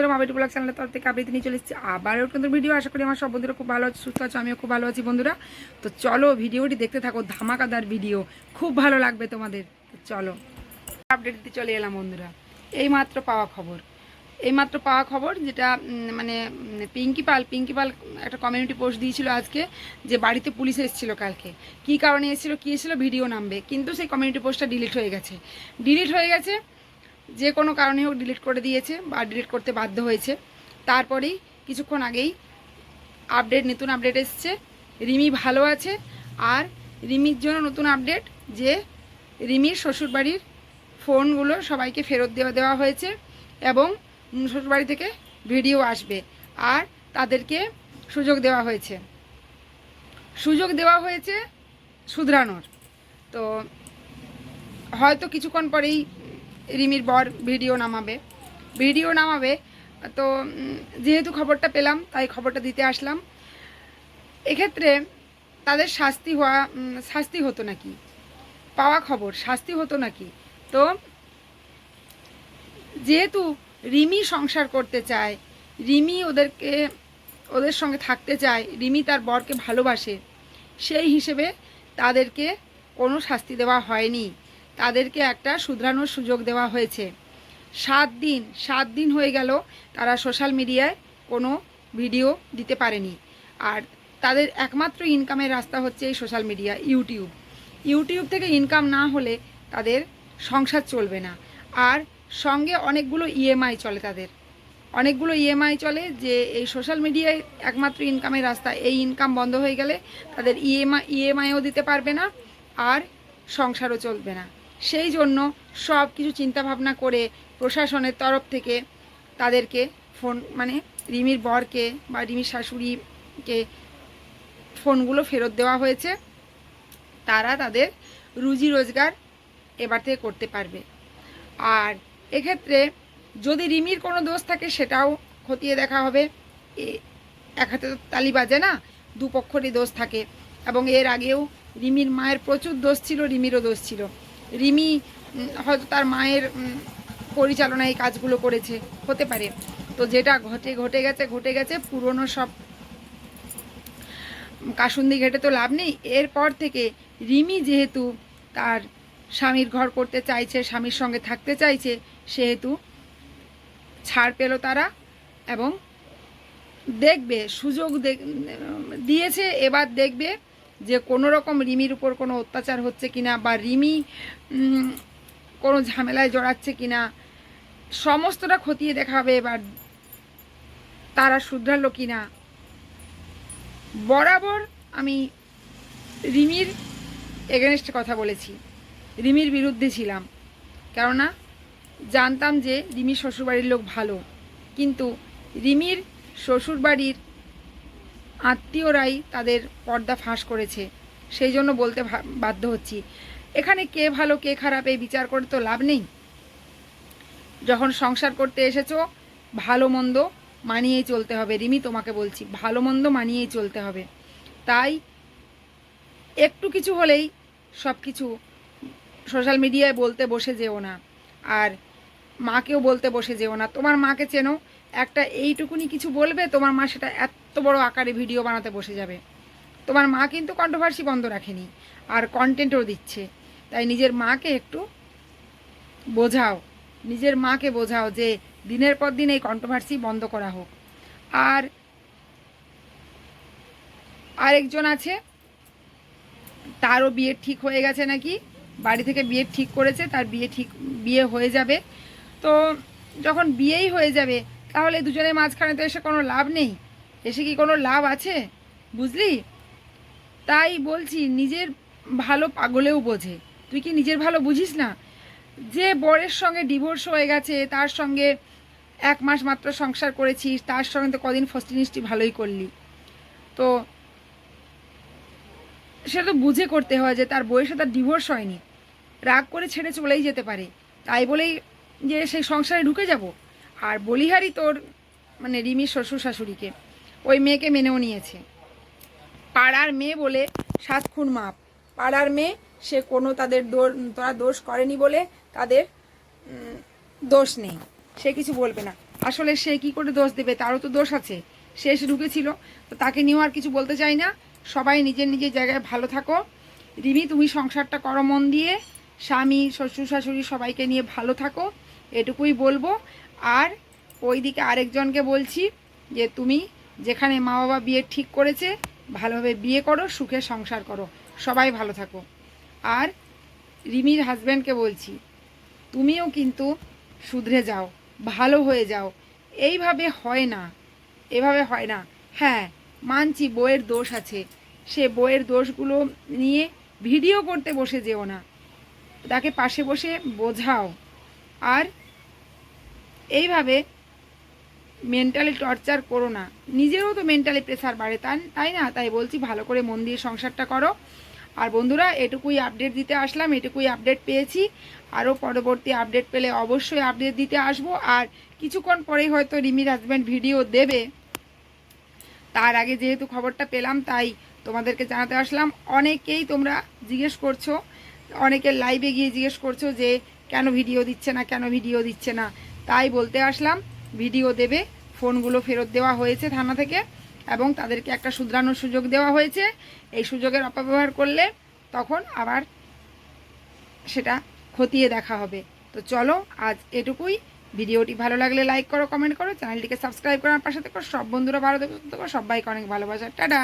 বন্ধুরা মাবেটি ব্লগ চ্যানেলের তরফ থেকে আবৃত্তি নিয়ে চলে এসেছি। আবার কিন্তু ভিডিও আশা করি আমার সব বন্ধুরা খুব ভালো আছে, সুস্থ আছে, আমিও খুব ভালো আছি বন্ধুরা। তো চলো ভিডিওটি দেখতে থাকো, ধামাকাদার ভিডিও খুব ভালো লাগবে তোমাদের। তো চলো আপডেট দিতে চলে এলাম বন্ধুরা। এই মাত্র পাওয়া খবর। এইমাত্র পাওয়া খবর যেটা মানে পিঙ্কি পাল পিঙ্কি পাল একটা কমিউনিটি পোস্ট দিয়েছিল আজকে যে বাড়িতে পুলিশ এসেছিল কালকে। কি কারণে এসেছিল, কী এসেছিল ভিডিও নামবে। কিন্তু সেই কমিউনিটি পোস্টটা ডিলিট হয়ে গেছে। ডিলিট হয়ে গেছে যে কোনো কারণে হোক ডিলিট করে দিয়েছে বা ডিলিট করতে বাধ্য হয়েছে। তারপরেই কিছুক্ষণ আগেই আপডেট নতুন আপডেট এসছে। রিমি ভালো আছে। আর রিমির জন্য নতুন আপডেট যে রিমির শ্বশুরবাড়ির ফোনগুলো সবাইকে ফেরত দেওয়া দেওয়া হয়েছে এবং শ্বশুরবাড়ি থেকে ভিডিও আসবে আর তাদেরকে সুযোগ দেওয়া হয়েছে। সুযোগ দেওয়া হয়েছে শুধরানোর তো হয়তো কিছুক্ষণ পরেই রিমির বর ভিডিও নামাবে। ভিডিও নামাবে, তো যেহেতু খবরটা পেলাম, তাই খবরটা দিতে আসলাম। এক্ষেত্রে তাদের শাস্তি হওয়া শাস্তি হতো নাকি? পাওয়া খবর, শাস্তি হতো নাকি? তো, যেহেতু রিমি সংসার করতে চায়, রিমি ওদেরকে, ওদের সঙ্গে থাকতে চায়, রিমি তার বরকে ভালোবাসে, সেই হিসেবে তাদেরকে কোনো শাস্তি দেওয়া হয়নি। তাদেরকে একটা শুধরানোর সুযোগ দেওয়া হয়েছে। সাত দিন সাত দিন হয়ে গেল তারা সোশ্যাল মিডিয়ায় কোনো ভিডিও দিতে পারেনি। আর তাদের একমাত্র ইনকামের রাস্তা হচ্ছে এই সোশ্যাল মিডিয়া, ইউটিউব। ইউটিউব থেকে ইনকাম না হলে তাদের সংসার চলবে না। আর সঙ্গে অনেকগুলো ইএমআই চলে তাদের। অনেকগুলো ইএমআই চলে যে এই সোশ্যাল মিডিয়ায় একমাত্র ইনকামের রাস্তা। এই ইনকাম বন্ধ হয়ে গেলে তাদের ইএমআই, ইএমআইও দিতে পারবে না আর সংসারও চলবে না। সেই জন্য সব কিছু চিন্তাভাবনা করে প্রশাসনের তরফ থেকে তাদেরকে ফোন মানে রিমির বরকে বা রিমির শাশুড়িকে ফোনগুলো ফেরত দেওয়া হয়েছে। তারা তাদের রুজি রোজগার এবার থেকে করতে পারবে। আর এক্ষেত্রে যদি রিমির কোনো দোষ থাকে সেটাও খতিয়ে দেখা হবে। এক হাতে তো তালি বাজে না, দুপক্ষরই দোষ থাকে। এবং এর আগেও রিমির মায়ের প্রচুর দোষ ছিল, রিমিরও দোষ ছিল। রিমি হয়তো তার মায়ের পরিচালনায় এই কাজগুলো করেছে, হতে পারে। তো যেটা ঘটে ঘটে গেছে ঘটে গেছে, পুরনো সব কাসুন্দি ঘেটে তো লাভ নেই। এরপর থেকে রিমি যেহেতু তার স্বামীর ঘর করতে চাইছে, স্বামীর সঙ্গে থাকতে চাইছে, সেহেতু ছাড় পেল তারা এবং দেখবে, সুযোগ দিয়েছে, এবার দেখবে যে কোনো রকম রিমির উপর কোনো অত্যাচার হচ্ছে কিনা বা রিমি কোনো ঝামেলায় জড়াচ্ছে কিনা, সমস্তটা খতিয়ে দেখা হবে এবার তারা শুধরালো কিনা। বরাবর আমি রিমির এগেনস্টে কথা বলেছি। রিমির বিরুদ্ধে ছিলাম। কেননা জানতাম যে রিমির শ্বশুরবাড়ির লোক ভালো। কিন্তু রিমির শ্বশুরবাড়ির আত্মীয়রাই তাদের পর্দা ফাঁস করেছে। সেই জন্য বলতে বাধ্য হচ্ছি। এখানে কে ভালো, কে খারাপ এই বিচার করে তো লাভ নেই। যখন সংসার করতে এসেছ, ভালো মন্দ মানিয়েই চলতে হবে। রিমি, তোমাকে বলছি, ভালো মন্দ মানিয়েই চলতে হবে। তাই একটু কিছু হলেই সব কিছু সোশ্যাল মিডিয়ায় বলতে বসে যেও না। আর মাকেও বলতে বসে যেও না। তোমার মাকে চেনো, একটা এইটুকুনি কিছু বলবে, তোমার মা সেটা এত বড় আকারে ভিডিও বানাতে বসে যাবে। তোমার মা কিন্তু কন্ট্রোভার্সি বন্ধ রাখেনি, আর কন্টেন্টও দিচ্ছে। তাই নিজের মাকে একটু বোঝাও, নিজের মাকে বোঝাও যে দিনের পর দিন এই কন্ট্রোভার্সি বন্ধ করা হোক। আর আরেকজন আছে, তারও বিয়ে ঠিক হয়ে গেছে নাকি? বাড়ি থেকে বিয়ে ঠিক করেছে, তার বিয়ে ঠিক, বিয়ে হয়ে যাবে। তো যখন বিয়েই হয়ে যাবে, তাহলে দুজনের মাঝখানে তো এসে কোনো লাভ নেই। এসে কি কোনো লাভ আছে? বুঝলি? তাই বলছি, নিজের ভালো পাগলেও বোঝে। তুই কি নিজের ভালো বুঝিস না? যে বরের সঙ্গে ডিভোর্স হয়ে গেছে, তার সঙ্গে এক মাস মাত্র সংসার করেছিস, তার সঙ্গে তো কদিন ফষ্টি নিষ্টি ভালোই করলি। তো সেটা তো বুঝে করতে হয় যে তার বউয়ের সাথে ডিভোর্স হয়নি। রাগ করে ছেড়ে চলেই যেতে পারে। তাই বলেই যে সেই সংসারে ঢুকে যাব। আর বলিহারি তোর মানে রিমির শ্বশুর শাশুড়িকে। ওই মেয়েকে মেনেও নিয়েছে। পাড়ার মেয়ে বলে সাত খুন মাপ। পাড়ার মেয়ে, সে কোনো তাদের তারা দোষ করেনি বলে তাদের দোষ নেই। সে কিছু বলবে না। আসলে সে কি করে দোষ দেবে? তারও তো দোষ আছে। এসে ঢুকেছিল। তো তাকে নিয়েও আর কিছু বলতে চাই না। সবাই নিজের নিজের জায়গায় ভালো থাকো। রিমি, তুমি সংসারটা করো মন দিয়ে। স্বামী, শ্বশুর, শাশুড়ি সবাইকে নিয়ে ভালো থাকো। এটুকুই বলব। আর ওইদিকে আরেকজনকে বলছি যে, তুমি যেখানে মা বাবা বিয়ে ঠিক করেছে, ভালোভাবে বিয়ে করো, সুখে সংসার করো। সবাই ভালো থাকো। আর রিমির হাজব্যান্ডকে বলছি, তুমিও কিন্তু শুধরে যাও, ভালো হয়ে যাও। এইভাবে হয় না, এভাবে হয় না। হ্যাঁ মানছি বইয়ের দোষ আছে। সে বইয়ের দোষগুলো নিয়ে ভিডিও করতে বসে যেও না। তাকে পাশে বসে বোঝাও। আর এইভাবে মেন্টালি টর্চার করো না। নিজেরও তো মেন্টালি প্রেসার বাড়ে, তাই তাই না? তাই বলছি, ভালো করে মন দিয়ে সংসারটা করো। আর বন্ধুরা, এটুকুই আপডেট দিতে আসলাম, এটুকুই আপডেট পেয়েছি। আরও পরবর্তী আপডেট পেলে অবশ্যই আপডেট দিতে আসব। আর কিছুক্ষণ পরেই হয়তো রিমির হাজব্যান্ড ভিডিও দেবে। তার আগে যেহেতু খবরটা পেলাম, তাই তোমাদেরকে জানাতে আসলাম। অনেকেই তোমরা জিজ্ঞেস করছ, অনেকে লাইভে গিয়ে জিজ্ঞেস করছ যে, কেন ভিডিও দিচ্ছে না, কেন ভিডিও দিচ্ছে না? তাই বলতে আসলাম। ভিডিও দেবে, ফোনগুলো ফেরত দেওয়া হয়েছে থানা থেকে এবং তাদেরকে একটা শুধরানোর সুযোগ দেওয়া হয়েছে। এই সুযোগের অপব্যবহার করলে তখন আবার সেটা খতিয়ে দেখা হবে। তো চলো, আজ এটুকুই। ভিডিওটি ভালো লাগলে লাইক করো, কমেন্ট করো, চ্যানেলটিকে সাবস্ক্রাইব করার পাশে থেকো। সব বন্ধুরা ভালো থেকো, সবাইকে অনেক ভালোবাসা। টাটা!